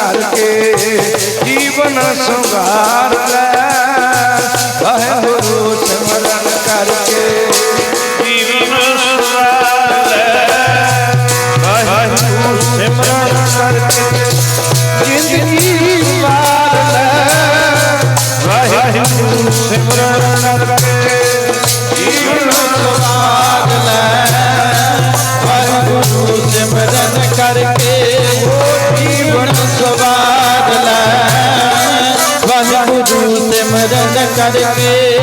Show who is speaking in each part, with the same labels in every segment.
Speaker 1: ਕਰਕੇ ਜੀਵਨ ਸੰਭਾਰ ਲੈ। ਵਾਹਿਗੁਰੂ ਸਿਮਰਨ ਕਰਕੇ ਜੀਵਨ ਸੰਭਾਰ ਲੈ। ਵਾਹਿਗੁਰੂ ਸਿਮਰਨ ਕਰਕੇ ਜ਼ਿੰਦਗੀ ਵਾਰ ਲੈ। ਵਾਹਿਗੁਰੂ ਸਿਮਰਨ ਕਰਕੇ ਜੀਵਨ
Speaker 2: ਸਵਾਦ ਕਰਕੇ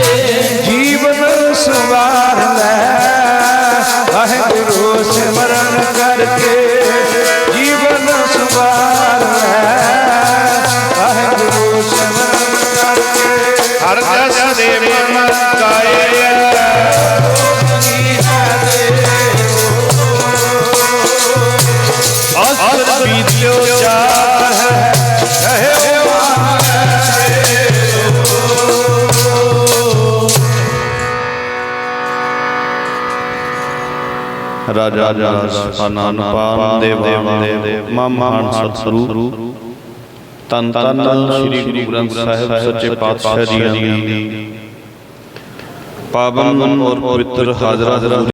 Speaker 2: ਜੀਵਨ
Speaker 1: ਸਵਾਰ ਲੈ। ਵਾਹਿਗੁਰੂ ਸਿਮਰਨ ਕਰਕੇ ਜੀਵਨ ਸਵਾਰ ਲੈ। ਵਾਹਿਗੁਰੂ ਸਿਮਰਨ ਕਰਕੇ। ਹਰ ਜਸ ਦੇ ਮਨ ਕਾਏ
Speaker 3: ਰਾਜਾ ਜਸ ਆਨੰਦ ਪਾਨ ਦੇਵਾਂ ਮਹਾਨ ਸਤਿਗੁਰੂ ਤਨ ਤਨ ਸ੍ਰੀ ਗੁਰੂ ਗ੍ਰੰਥ ਸਾਹਿਬ ਸੱਚੇ ਪਾਤਸ਼ਾਹ ਜੀ ਦੀ। ਪਾਵਨ ਔਰ ਪਵਿੱਤਰ ਹਾਜ਼ਰਾ